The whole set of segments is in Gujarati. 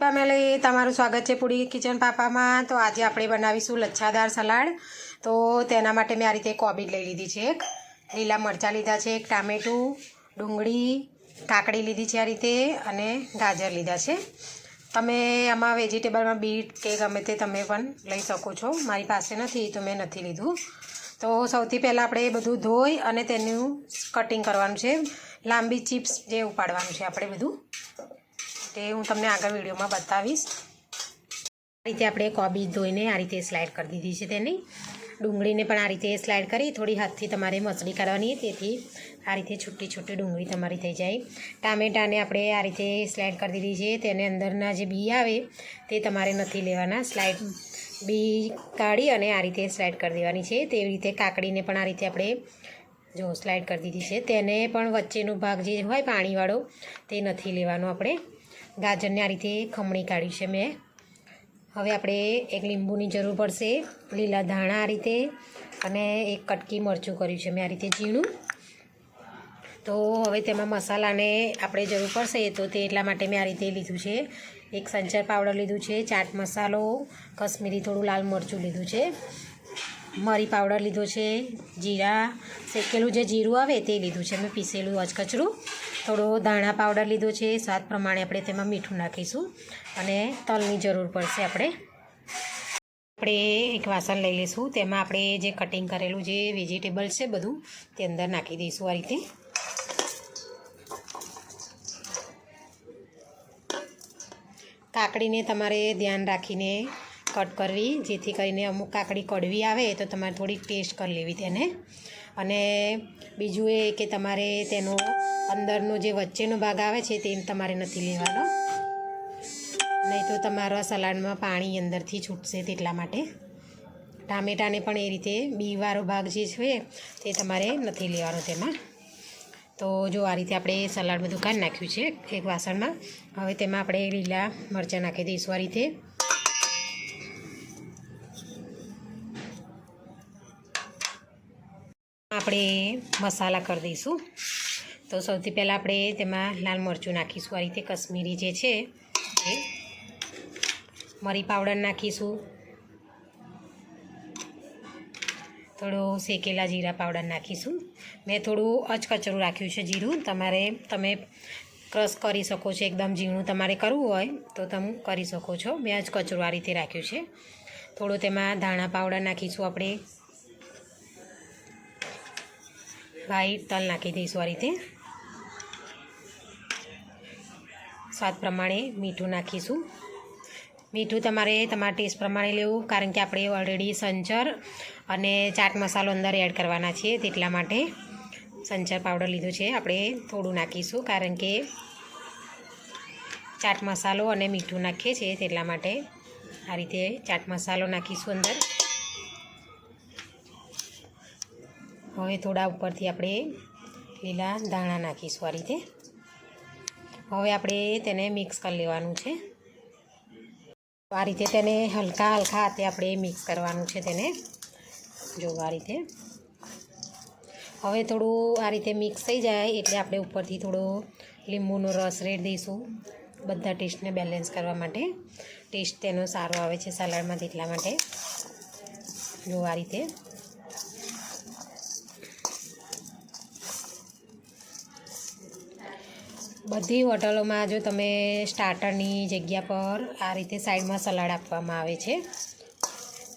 ફેમિલી, તમારું સ્વાગત છે પૂરી કિચન પાપામાં. તો આજે આપણે બનાવીશું લચ્છાદાર સલાડ. તો તેના માટે મેં આ રીતે કોબીજ લઈ લીધી છે એક. લીલા મરચાં લીધા છે એક, ટામેટું, ડુંગળી, કાકડી લીધી છે આ રીતે અને ગાજર લીધા છે. તમે આમાં વેજીટેબલમાં બીટ કે ગમે તે તમે પણ લઈ શકો છો. મારી પાસે નથી, તો મેં નથી લીધું. તો સૌથી પહેલાં આપણે એ બધું ધોઈ અને તેનું કટિંગ કરવાનું છે. લાંબી ચિપ્સ જે ઉપાડવાનું છે આપણે બધું. તે હું તમને આગળ વિડીયોમાં બતાવીશ. આ રીતે આપણે કોબીજ ધોઈને આ રીતે સ્લાઇડ કરી દીધી છે તેની. ડુંગળીને પણ આ રીતે સ્લાઇડ કરી, થોડી હાથથી તમારે મસળી કાઢવાની તેથી આ રીતે છૂટી છૂટી ડુંગળી તમારી થઈ જાય. ટામેટાને આપણે આ રીતે સ્લાઇડ કરી દીધી છે, તેને અંદરના જે બી આવે તે તમારે નથી લેવાના. સ્લાઇડ બી કાઢી અને આ રીતે સ્લાઇડ કરી દેવાની છે. તેવી રીતે કાકડીને પણ આ રીતે આપણે જો સ્લાઇડ કરી દીધી છે. તેને પણ વચ્ચેનો ભાગ જે હોય પાણીવાળો તે નથી લેવાનો આપણે. ગાજરને આ રીતે ખમણી કાઢી છે મેં. હવે આપણે એક લીંબુની જરૂર પડશે. લીલા ધાણા આ રીતે અને એક કટકી મરચું કર્યું છે મેં આ રીતે ઝીણું. તો હવે તેમાં મસાલાને આપણે જરૂર પડશે તો તે એટલા માટે મેં આ રીતે લીધું છે. એક સંચર પાવડર લીધું છે, ચાટ મસાલો, કશ્મીરી થોડું લાલ મરચું લીધું છે. મરી પાવડર લીધો છે, જીરા, શેકેલું જે જીરું આવે તે લીધું છે, મેં પીસેલું અચકચરું થોડો ધાણા પાવડર લીધો છે, સ્વાદ પ્રમાણે આપણે તેમાં મીઠું નાખીશું અને તલની જરૂર પડશે આપણે. આપણે એક વાસણ લઈ લઈશું, તેમાં આપણે જે કટિંગ કરેલું જે વેજીટેબલ છે બધું તે અંદર નાખી દઈશું આ રીતે. કાકડીને તમારે ધ્યાન રાખીને કટ કરવી, જેથી કરીને અમુક કાકડી કડવી આવે તો તમારે થોડીક ટેસ્ટ કરી લેવી તેને. અને બીજું એ કે તમારે તેનો અંદરનો જે વચ્ચેનો ભાગ આવે છે તે તમારે નથી લેવાનો. નહીં તો તમારા સલાડમાં પાણી અંદરથી છૂટશે તેટલા માટે. ટામેટાને પણ એ રીતે બીવાળો ભાગ જે છે તે તમારે નથી લેવાનો તેમાં. તો જો આ રીતે આપણે સલાડ બધું નાખ્યું છે એક વાસણમાં. હવે તેમાં આપણે લીલા મરચાં નાખી દઈશું આ રીતે. આપણે મસાલા કરી દઈશું. તો સૌથી પહેલાં આપણે તેમાં લાલ મરચું નાખીશું. આ રીતે કશ્મીરી જે છે, એ મરી પાવડર નાખીશું. થોડો શેકેલા જીરા પાવડર નાખીશું. મેં થોડું અચકચરું રાખ્યું છે જીરું. તમારે, તમે ક્રશ કરી શકો છો. એકદમ ઝીણું તમારે કરવું હોય તો તમે કરી શકો છો. મેં અચકચરું આ રીતે રાખ્યું છે. થોડું તેમાં ધાણા પાવડર નાખીશું આપણે. વાઈટ તલ નાખી દઈશું આ રીતે. સ્વાદ પ્રમાણે મીઠું નાખીશું. મીઠું તમારે તમારા ટેસ્ટ પ્રમાણે લેવું, કારણ કે આપણે ઓલરેડી સંચર અને ચાટ મસાલો અંદર એડ કરવાના છીએ તેટલા માટે. સંચર પાવડર લીધું છે, આપણે થોડું નાખીશું, કારણ કે ચાટ મસાલો અને મીઠું નાખીએ છીએ તેટલા માટે. આ રીતે ચાટ મસાલો નાખીશું અંદર. હવે થોડા ઉપરથી આપણે લીલા દાણા નાખીશું આ રીતે. હવે આપણે તેને મિક્સ કરી લેવાનું છે. આ રીતે તેને હલકા હલકા હાથે આપણે મિક્સ કરવાનું છે તેને. જો આ રીતે. હવે થોડું આ રીતે મિક્સ થઈ જાય એટલે આપણે ઉપરથી થોડો લીંબુનો રસ રેડ દઈશું. બધા ટેસ્ટને બેલેન્સ કરવા માટે. ટેસ્ટ તેનો સારો આવે છે સલાડમાં એટલા માટે. જો આ રીતે. બધી હોટલોમાં જો તમે સ્ટાર્ટરની જગ્યા પર આ રીતે સાઈડમાં સલાડ આપવામાં આવે છે.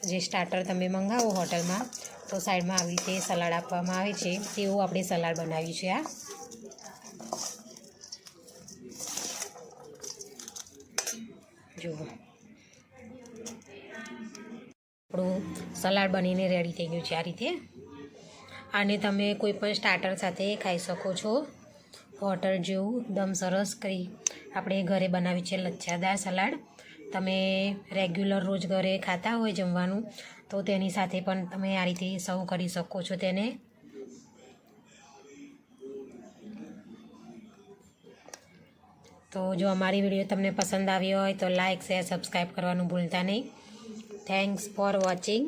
જે સ્ટાર્ટર તમે મંગાવો હોટલમાં, તો સાઈડમાં આવી રીતે સલાડ આપવામાં આવે છે. તેવું આપણે સલાડ બનાવ્યું છે આ. જુઓ. આપણું સલાડ બનીને રેડી થઈ ગયું છે આ રીતે. આને તમે કોઈ પણ સ્ટાર્ટર સાથે ખાઈ શકો છો. હોટલ જેવું એકદમ સરસ કરી આપણે ઘરે બનાવી છે લચ્છાદાર સલાડ. તમે રેગ્યુલર રોજ ઘરે ખાતા હોય જમવાનું, તો તેની સાથે પણ તમે આ રીતે સર્વ કરી શકો છો તેને. તો જો અમારી વીડિયો તમને પસંદ આવી હોય તો લાઇક શેર, સબસ્ક્રાઈબ કરવાનું ભૂલતા નહીં. Thanks for watching